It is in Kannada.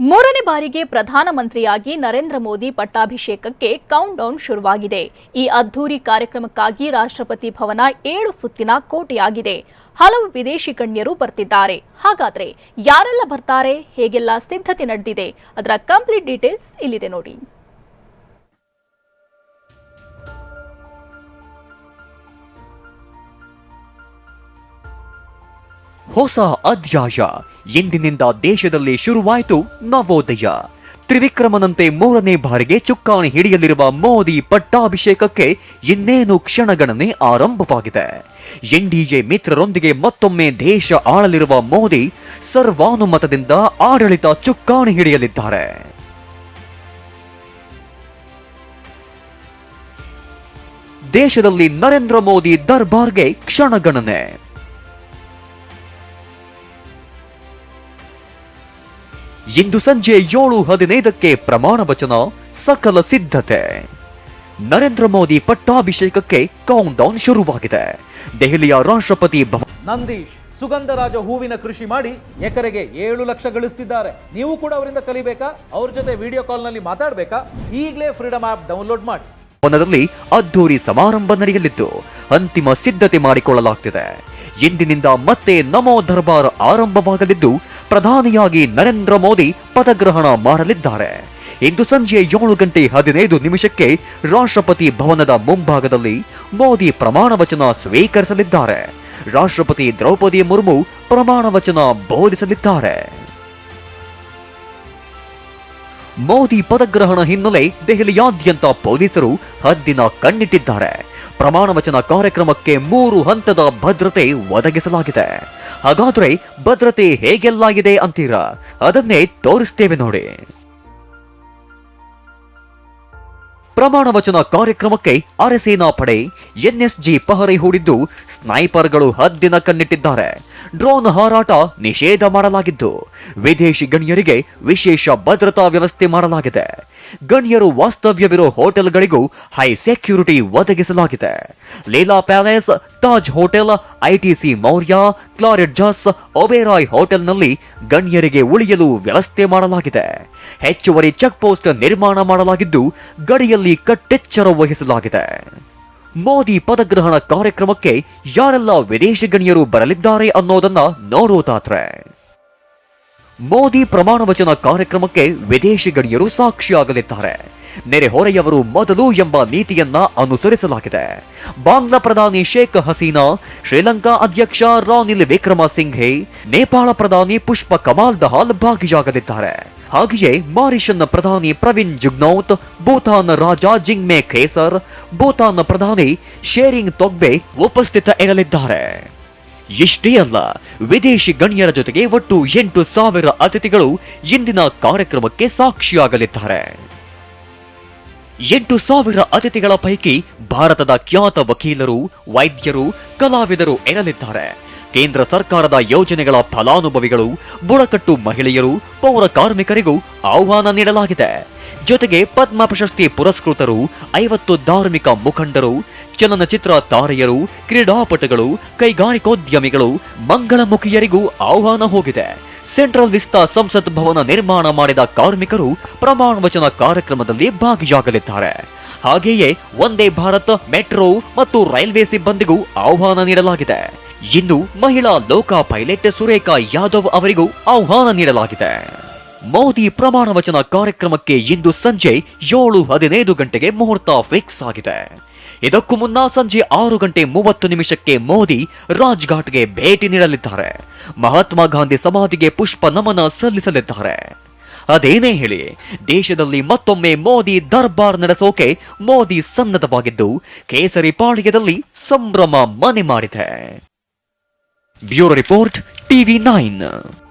ಮೂರನೇ ಬಾರಿಗೆ ಪ್ರಧಾನಮಂತ್ರಿಯಾಗಿ ನರೇಂದ್ರ ಮೋದಿ ಪಟ್ಟಾಭಿಷೇಕಕ್ಕೆ ಕೌಂಟ್ ಡೌನ್ ಶುರುವಾಗಿದೆ. ಈ ಅದ್ದೂರಿ ಕಾರ್ಯಕ್ರಮಕ್ಕಾಗಿ ರಾಷ್ಟ್ರಪತಿ ಭವನ ಏಳು ಸುತ್ತಿನ ಕೋಟೆಯಾಗಿದೆ. ಹಲವು ವಿದೇಶಿ ಗಣ್ಯರು ಬರ್ತಿದ್ದಾರೆ. ಹಾಗಾದ್ರೆ ಯಾರೆಲ್ಲ ಬರ್ತಾರೆ? ಹೇಗೆಲ್ಲ ಸಿದ್ಧತೆ ನಡೆದಿದೆ? ಅದರ ಕಂಪ್ಲೀಟ್ ಡೀಟೇಲ್ಸ್ ಇಲ್ಲಿದೆ ನೋಡಿ. ಹೊಸ ಅಧ್ಯಾಯ. ಎಂದಿನಿಂದ ದೇಶದಲ್ಲಿ ಶುರುವಾಯಿತು ನವೋದಯ. ತ್ರಿವಿಕ್ರಮನಂತೆ ಮೂರನೇ ಬಾರಿಗೆ ಚುಕ್ಕಾಣಿ ಹಿಡಿಯಲಿರುವ ಮೋದಿ ಪಟ್ಟಾಭಿಷೇಕಕ್ಕೆ ಇನ್ನೇನು ಕ್ಷಣಗಣನೆ ಆರಂಭವಾಗಿದೆ. ಎನ್ಡಿಎ ಮಿತ್ರರೊಂದಿಗೆ ಮತ್ತೊಮ್ಮೆ ದೇಶ ಆಳಲಿರುವ ಮೋದಿ ಸರ್ವಾನುಮತದಿಂದ ಆಡಳಿತ ಚುಕ್ಕಾಣಿ ಹಿಡಿಯಲಿದ್ದಾರೆ. ದೇಶದಲ್ಲಿ ನರೇಂದ್ರ ಮೋದಿ ದರ್ಬಾರ್ಗೆ ಕ್ಷಣಗಣನೆ. ಇಂದು ಸಂಜೆ ಏಳು ಹದಿನೈದಕ್ಕೆ ಪ್ರಮಾಣ ವಚನ ಸಕಲ ಸಿದ್ಧತೆ. ನರೇಂದ್ರ ಮೋದಿ ಪಟ್ಟಾಭಿಷೇಕಕ್ಕೆ ಕೌಂಟ್ ಡೌನ್ ಶುರುವಾಗಿದೆ. ದೆಹಲಿಯ ರಾಷ್ಟ್ರಪತಿ ನಂದೀಶ್ ಸುಗಂಧರಾಜ ಹೂವಿನ ಕೃಷಿ ಮಾಡಿ ಎಕರೆಗೆ ಏಳು ಲಕ್ಷ ಗಳಿಸ್ತಿದ್ದಾರೆ. ನೀವು ಕೂಡ ಅವರಿಂದ ಕಲಿಬೇಕಾ? ಅವ್ರ ಜೊತೆ ವಿಡಿಯೋ ಕಾಲ್ನಲ್ಲಿ ಮಾತಾಡಬೇಕಾ? ಈಗಲೇ ಫ್ರೀಡಮ್ ಆ್ಯಪ್ ಡೌನ್ಲೋಡ್ ಮಾಡಿ. ಭವನದಲ್ಲಿ ಅದ್ದೂರಿ ಸಮಾರಂಭ ನಡೆಯಲಿದ್ದು ಅಂತಿಮ ಸಿದ್ಧತೆ ಮಾಡಿಕೊಳ್ಳಲಾಗ್ತಿದೆ. ಇಂದಿನಿಂದ ಮತ್ತೆ ನಮೋ ದರ್ಬಾರ್ ಆರಂಭವಾಗಲಿದ್ದು ಪ್ರಧಾನಿಯಾಗಿ ನರೇಂದ್ರ ಮೋದಿ ಪದಗ್ರಹಣ ಮಾಡಲಿದ್ದಾರೆ. ಇಂದು ಸಂಜೆ ಏಳು ಗಂಟೆ ಹದಿನೈದು ನಿಮಿಷಕ್ಕೆ ರಾಷ್ಟ್ರಪತಿ ಭವನದ ಮುಂಭಾಗದಲ್ಲಿ ಮೋದಿ ಪ್ರಮಾಣ ವಚನ ಸ್ವೀಕರಿಸಲಿದ್ದಾರೆ. ರಾಷ್ಟ್ರಪತಿ ದ್ರೌಪದಿ ಮುರ್ಮು ಪ್ರಮಾಣ ವಚನ ಬೋಧಿಸಲಿದ್ದಾರೆ. ಮೋದಿ ಪದಗ್ರಹಣ ಹಿನ್ನೆಲೆ ದೆಹಲಿಯಾದ್ಯಂತ ಪೊಲೀಸರು ಹದ್ದಿನ ಕಣ್ಣಿಟ್ಟಿದ್ದಾರೆ. ಪ್ರಮಾಣ ವಚನ ಕಾರ್ಯಕ್ರಮಕ್ಕೆ ಮೂರು ಹಂತದ ಭದ್ರತೆ ಒದಗಿಸಲಾಗಿದೆ. ಹಾಗಾದ್ರೆ ಭದ್ರತೆ ಹೇಗೆಲ್ಲಾಗಿದೆ ಅಂತೀರಾ? ಅದನ್ನೇ ತೋರಿಸ್ತೇವೆ ನೋಡಿ. ಪ್ರಮಾಣ ವಚನ ಕಾರ್ಯಕ್ರಮಕ್ಕೆ ಅರೆಸೇನಾ ಪಡೆ ಎನ್ಎಸ್ಜಿ ಪಹರೆ ಹೂಡಿದ್ದು ಸ್ನೈಪರ್ಗಳು ಹದ್ದಿನ ಕಣ್ಣಿಟ್ಟಿದ್ದಾರೆ. ಡ್ರೋನ್ ಹಾರಾಟ ನಿಷೇಧ ಮಾಡಲಾಗಿದ್ದು, ವಿದೇಶಿ ಗಣ್ಯರಿಗೆ ವಿಶೇಷ ಭದ್ರತಾ ವ್ಯವಸ್ಥೆ ಮಾಡಲಾಗಿದೆ. ಗಣ್ಯರು ವಾಸ್ತವ್ಯವಿರೋ ಹೋಟೆಲ್ಗಳಿಗೂ ಹೈ ಸೆಕ್ಯೂರಿಟಿ ಒದಗಿಸಲಾಗಿದೆ. Leela Palace, Taj hotel ITC Maurya Claridges, Oberoi ಹೋಟೆಲ್ನಲ್ಲಿ ಗಣ್ಯರಿಗೆ ಉಳಿಯಲು ವ್ಯವಸ್ಥೆ ಮಾಡಲಾಗಿದೆ. ಹೆಚ್ಚುವರಿ ಚೆಕ್ ಪೋಸ್ಟ್ ನಿರ್ಮಾಣ ಮಾಡಲಾಗಿದ್ದು, ಗಡಿಯಲ್ಲಿ ಕಟ್ಟೆಚ್ಚರ ವಹಿಸಲಾಗಿದೆ. ಮೋದಿ ಪದಗ್ರಹಣ ಕಾರ್ಯಕ್ರಮಕ್ಕೆ ಯಾರೆಲ್ಲ ವಿದೇಶಿ ಗಣ್ಯರು ಬರಲಿದ್ದಾರೆ ಅನ್ನೋದನ್ನ ನೋಡೋದಾದ್ರೆ ಮೋದಿ ಪ್ರಮಾಣ ವಚನ ಕಾರ್ಯಕ್ರಮಕ್ಕೆ ವಿದೇಶಿ ಗಣ್ಯರು ಸಾಕ್ಷಿಯಾಗಲಿದ್ದಾರೆ. ನೆರೆಹೊರೆಯವರು ಮೊದಲು ಎಂಬ ನೀತಿಯನ್ನ ಅನುಸರಿಸಲಾಗಿದೆ. ಬಾಂಗ್ಲಾ ಪ್ರಧಾನಿ ಶೇಖ್ ಹಸೀನಾ, ಶ್ರೀಲಂಕಾ ಅಧ್ಯಕ್ಷ ರಾನಿಲ್ ವಿಕ್ರಮ ಸಿಂಘೆ ನೇಪಾಳ ಪ್ರಧಾನಿ ಪುಷ್ಪ ಕಮಾಲ್ ದಹಾಲ್ ಭಾಗಿಯಾಗಲಿದ್ದಾರೆ. ಹಾಗೆಯೇ ಮಾರಿಷನ್ನ ಪ್ರಧಾನಿ ಪ್ರವೀಣ್ ಜುಗ್ನೌತ್, ಭೂತಾನ್ ರಾಜ ಜಿಂಗ್ಮೆ ಖೇಸರ್, ಭೂತಾನ್ ಪ್ರಧಾನಿ ಶೇರಿಂಗ್ ತೊಗ್ಬೆ ಉಪಸ್ಥಿತ ಇರಲಿದ್ದಾರೆ. ಇಷ್ಟೇ ಅಲ್ಲ ವಿದೇಶಿ ಗಣ್ಯರ ಜೊತೆಗೆ ಒಟ್ಟು ಎಂಟು ಸಾವಿರ ಅತಿಥಿಗಳು ಇಂದಿನ ಕಾರ್ಯಕ್ರಮಕ್ಕೆ ಸಾಕ್ಷಿಯಾಗಲಿದ್ದಾರೆ. ಎಂಟು ಸಾವಿರ ಅತಿಥಿಗಳ ಪೈಕಿ ಭಾರತದ ಖ್ಯಾತ ವಕೀಲರು, ವೈದ್ಯರು, ಕಲಾವಿದರು ಇರಲಿದ್ದಾರೆ ಕೇಂದ್ರ ಸರ್ಕಾರದ ಯೋಜನೆಗಳ ಫಲಾನುಭವಿಗಳು, ಬುಡಕಟ್ಟು ಮಹಿಳೆಯರು, ಪೌರ ಕಾರ್ಮಿಕರಿಗೂ ಆಹ್ವಾನ ನೀಡಲಾಗಿದೆ. ಜೊತೆಗೆ ಪದ್ಮ ಪ್ರಶಸ್ತಿ ಪುರಸ್ಕೃತರು, ಐವತ್ತು ಧಾರ್ಮಿಕ ಮುಖಂಡರು, ಚಲನಚಿತ್ರ ತಾರೆಯರು, ಕ್ರೀಡಾಪಟುಗಳು, ಕೈಗಾರಿಕೋದ್ಯಮಿಗಳು, ಮಂಗಳಮುಖಿಯರಿಗೂ ಆಹ್ವಾನ ಹೋಗಿದೆ. ಸೆಂಟ್ರಲ್ ವಿಸ್ತಾ ಸಂಸತ್ ಭವನ ನಿರ್ಮಾಣ ಮಾಡಿದ ಕಾರ್ಮಿಕರು ಪ್ರಮಾಣ ವಚನ ಕಾರ್ಯಕ್ರಮದಲ್ಲಿ ಭಾಗಿಯಾಗಲಿದ್ದಾರೆ. ಹಾಗೆಯೇ ಒಂದೇ ಭಾರತ್, ಮೆಟ್ರೋ ಮತ್ತು ರೈಲ್ವೆ ಸಿಬ್ಬಂದಿಗೂ ಆಹ್ವಾನ ನೀಡಲಾಗಿದೆ. ಇನ್ನು ಮಹಿಳಾ ಲೋಕ ಪೈಲಟ್ ಸುರೇಖಾ ಯಾದವ್ ಅವರಿಗೂ ಆಹ್ವಾನ ನೀಡಲಾಗಿದೆ. ಮೋದಿ ಪ್ರಮಾಣ ವಚನ ಕಾರ್ಯಕ್ರಮಕ್ಕೆ ಇಂದು ಸಂಜೆ ಏಳು ಹದಿನೈದು ಗಂಟೆಗೆ ಮುಹೂರ್ತ ಫಿಕ್ಸ್ ಆಗಿದೆ. ಇದಕ್ಕೂ ಮುನ್ನ ಸಂಜೆ ಆರು ಗಂಟೆ ಮೂವತ್ತು ನಿಮಿಷಕ್ಕೆ ಮೋದಿ ರಾಜ್ಘಾಟ್ಗೆ ಭೇಟಿ ನೀಡಲಿದ್ದಾರೆ. ಮಹಾತ್ಮ ಗಾಂಧಿ ಸಮಾಧಿಗೆ ಪುಷ್ಪ ನಮನ ಸಲ್ಲಿಸಲಿದ್ದಾರೆ. ಅದೇನೇ ಹೇಳಿ, ದೇಶದಲ್ಲಿ ಮತ್ತೊಮ್ಮೆ ಮೋದಿ ದರ್ಬಾರ್ ನಡೆಸೋಕೆ ಮೋದಿ ಸನ್ನದ್ಧವಾಗಿದ್ದು, ಕೇಸರಿ ಪಾಳ್ಯದಲ್ಲಿ ಸಂಭ್ರಮ ಮನೆ ಮಾಡಿದೆ. Bureau Report TV9